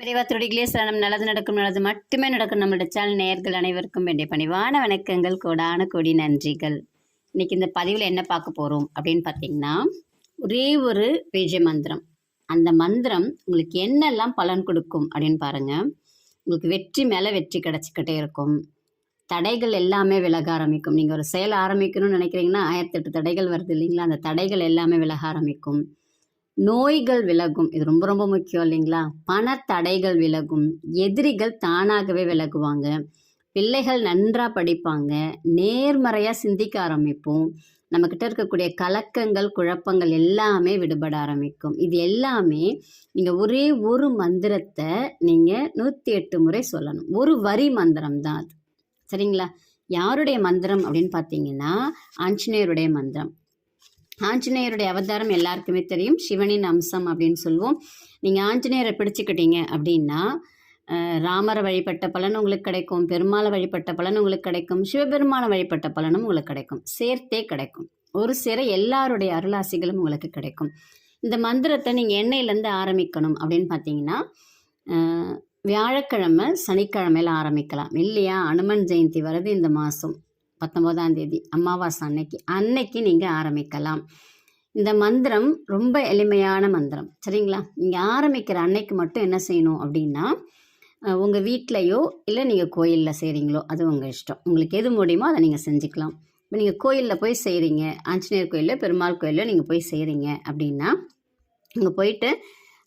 விரைவா துடிகளே சரணம் நல்லது நடக்கும் நல்லது மட்டுமே நடக்கும் நம்மளோட சேனல் நேயர்கள் அனைவருக்கும் வேண்டிய பணிவான வணக்கங்கள் கோடான கோடி நன்றிகள். இன்னைக்கு இந்த பதிவில் என்ன பார்க்க போகிறோம் அப்படின்னு பார்த்தீங்கன்னா ஒரே ஒரு பீஜ மந்திரம். அந்த மந்திரம் உங்களுக்கு என்னெல்லாம் பலன் கொடுக்கும் அப்படின்னு பாருங்க. உங்களுக்கு வெற்றி மேலே வெற்றி கிடச்சிக்கிட்டே இருக்கும். தடைகள் எல்லாமே விலக ஆரம்பிக்கும். நீங்கள் ஒரு செயல் ஆரம்பிக்கணும்னு நினைக்கிறீங்கன்னா ஆயிரத்தெட்டு தடைகள் வருது இல்லைங்களா? அந்த தடைகள் எல்லாமே விலக ஆரம்பிக்கும். நோய்கள் விலகும். இது ரொம்ப ரொம்ப முக்கியம் இல்லைங்களா? பண தடைகள் விலகும். எதிரிகள் தானாகவே விலகுவாங்க. பிள்ளைகள் நன்றாக படிப்பாங்க. நேர்மறையாக சிந்திக்க ஆரம்பிப்போம். நம்மக்கிட்ட இருக்கக்கூடிய கலக்கங்கள் குழப்பங்கள் எல்லாமே விடுபட ஆரம்பிக்கும். இது எல்லாமே நீங்கள் ஒரே ஒரு மந்திரத்தை நீங்கள் நூற்றி எட்டு முறை சொல்லணும். ஒரு வரி மந்திரம் தான் அது. சரிங்களா? யாருடைய மந்திரம் அப்படின்னு பார்த்தீங்கன்னா ஆஞ்சநேயருடைய மந்திரம். ஆஞ்சநேயருடைய அவதாரம் எல்லாருக்குமே தெரியும். சிவனின் அம்சம் அப்படின்னு சொல்லுவோம். நீங்கள் ஆஞ்சநேயரை பிடிச்சிக்கிட்டீங்க அப்படின்னா ராமரை வழிபட்ட பலன் உங்களுக்கு கிடைக்கும். பெருமாளை வழிபட்ட பலன் உங்களுக்கு கிடைக்கும். சிவபெருமானை வழிபட்ட பலனும் உங்களுக்கு கிடைக்கும். சேர்த்தே கிடைக்கும். ஒரு சேர எல்லாருடைய அருளாசிகளும் உங்களுக்கு கிடைக்கும். இந்த மந்திரத்தை நீங்கள் எண்ணெயிலேருந்து ஆரம்பிக்கணும் அப்படின்னு பார்த்தீங்கன்னா வியாழக்கிழமை சனிக்கிழமையில ஆரம்பிக்கலாம். இல்லையா? அனுமன் ஜெயந்தி வருது இந்த மாதம் பத்தொம்போதாம் தேதி அமாவாசை அன்னைக்கு. அன்னைக்கு நீங்கள் ஆரம்பிக்கலாம். இந்த மந்திரம் ரொம்ப எளிமையான மந்திரம். சரிங்களா? நீங்கள் ஆரம்பிக்கிற அன்னைக்கு மட்டும் என்ன செய்யணும் அப்படின்னா உங்கள் வீட்லேயோ இல்லை நீங்கள் கோயிலில் செய்கிறீங்களோ அது உங்கள் இஷ்டம். உங்களுக்கு எது முடியுமோ அதை நீங்கள் செஞ்சுக்கலாம். இப்போ நீங்கள் கோயிலில் போய் செய்கிறீங்க ஆஞ்சநேயர் கோயிலில் பெருமாள் கோயிலில் நீங்கள் போய் செய்கிறீங்க அப்படின்னா அங்கே போயிட்டு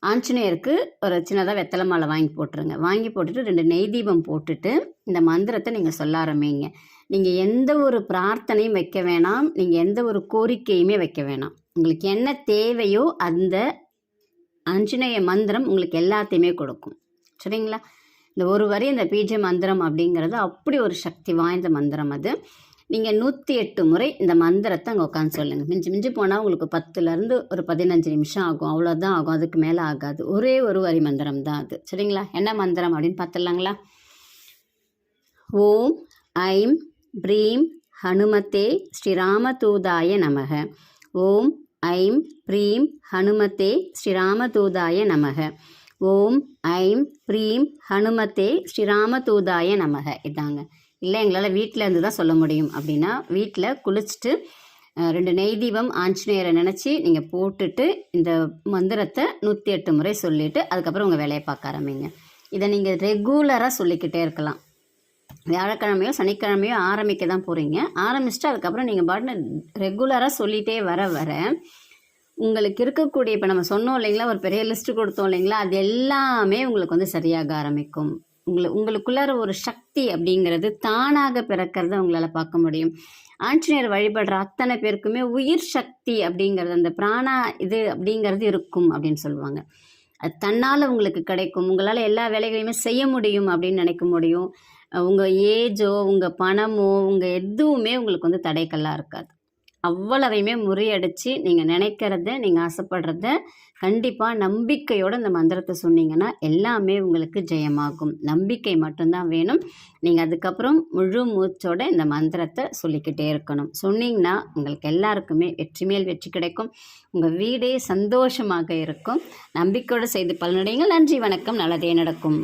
ஆஞ்சநேயருக்கு ஒரு சின்னதாக வெத்தலை மாலை வாங்கி போட்டுருங்க. வாங்கி போட்டுட்டு ரெண்டு நெய் தீபம் போட்டுட்டு இந்த மந்திரத்தை நீங்கள் சொல்ல ஆரம்பிங்க. நீங்கள் எந்த ஒரு பிரார்த்தனையும் வைக்க வேணாம். நீங்கள் எந்த ஒரு கோரிக்கையுமே வைக்க வேணாம். உங்களுக்கு என்ன தேவையோ அந்த ஆஞ்சநேய மந்திரம் உங்களுக்கு எல்லாத்தையுமே கொடுக்கும். சரிங்களா? இந்த ஒரு வரி இந்த பீஜ மந்திரம் அப்படிங்கிறது அப்படி ஒரு சக்தி வாய்ந்த மந்திரம் அது. நீங்கள் நூற்றி எட்டு முறை இந்த மந்திரத்தை அங்கே உட்காந்து சொல்லுங்கள் மிஞ்சி மிஞ்சி போனால் உங்களுக்கு பத்துலேருந்து ஒரு பதினஞ்சு நிமிஷம் ஆகும். அவ்வளோதான் ஆகும். அதுக்கு மேலே ஆகாது. ஒரே ஒரு வரி மந்திரம் தான் அது. சரிங்களா? என்ன மந்திரம் அப்படின்னு பார்த்துடலாங்களா ஓம் ஐம் ப்ரீம் ஹனுமத்தே ஸ்ரீராமதூதாய நமக. ஓம் ஐம் ப்ரீம் ஹனுமதே ஸ்ரீராமதூதாய நமக. ஓம் ஐம் ப்ரீம் ஹனுமதே ஸ்ரீராமதூதாய நமக. இதாங்க. இல்லை எங்களால் வீட்டில் இருந்து தான் சொல்ல முடியும். அப்படின்னா வீட்டில் குளிச்சுட்டு ரெண்டு நெய் தீபம் ஆஞ்சநேயரை நினச்சி நீங்கள் போட்டுட்டு இந்த மந்திரத்தை நூற்றி எட்டு முறை சொல்லிவிட்டு அதுக்கப்புறம் உங்கள் வேலையை பார்க்க ஆரம்பிங்க. இதை நீங்கள் ரெகுலராக சொல்லிக்கிட்டே இருக்கலாம். வியாழக்கிழமையோ சனிக்கிழமையோ ஆரம்பிக்க தான் போகிறீங்க ஆரம்பிச்சுட்டு அதுக்கப்புறம் நீங்கள் பாட்டு ரெகுலராக சொல்லிகிட்டே வர வர உங்களுக்கு இருக்கக்கூடிய இப்போ நம்ம சொன்னோம் இல்லைங்களா ஒரு பெரிய லிஸ்ட்டு கொடுத்தோம் இல்லைங்களா அது எல்லாமே உங்களுக்கு வந்து சரியாக ஆரம்பிக்கும். உங்களை உங்களுக்குள்ளார ஒரு சக்தி அப்படிங்கிறது தானாக பிறக்கிறத உங்களால் பார்க்க முடியும். ஆஞ்சநேயர் வழிபடுற அத்தனை பேருக்குமே உயிர் சக்தி அப்படிங்கிறது அந்த பிராணா இது அப்படிங்கிறது இருக்கும் அப்படின்னு சொல்லுவாங்க. அது தன்னால் உங்களுக்கு கிடைக்கும். உங்களால் எல்லா வேலைகளையுமே செய்ய முடியும் அப்படின்னு நினைக்க முடியும். உங்கள் ஏஜோ உங்கள் பணமோ உங்கள் எதுவுமே உங்களுக்கு வந்து தடைக்கல்லாக இருக்காது. அவ்வளவையுமே முறியடிச்சு நீங்கள் நினைக்கிறத நீங்கள் ஆசைப்படுறத கண்டிப்பாக நம்பிக்கையோடு இந்த மந்திரத்தை சொன்னீங்கன்னா எல்லாமே உங்களுக்கு ஜெயமாகும். நம்பிக்கை மட்டும்தான் வேணும். நீங்கள் அதுக்கப்புறம் முழு மூச்சோட இந்த மந்திரத்தை சொல்லிக்கிட்டே இருக்கணும். சொன்னீங்கன்னா உங்களுக்கு எல்லாருக்குமே வெற்றி மேல் வெற்றி கிடைக்கும். உங்கள் வீடே சந்தோஷமாக இருக்கும். நம்பிக்கையோடு செய்து பலனடைங்கள் நன்றி வணக்கம். நல்லதே நடக்கும்.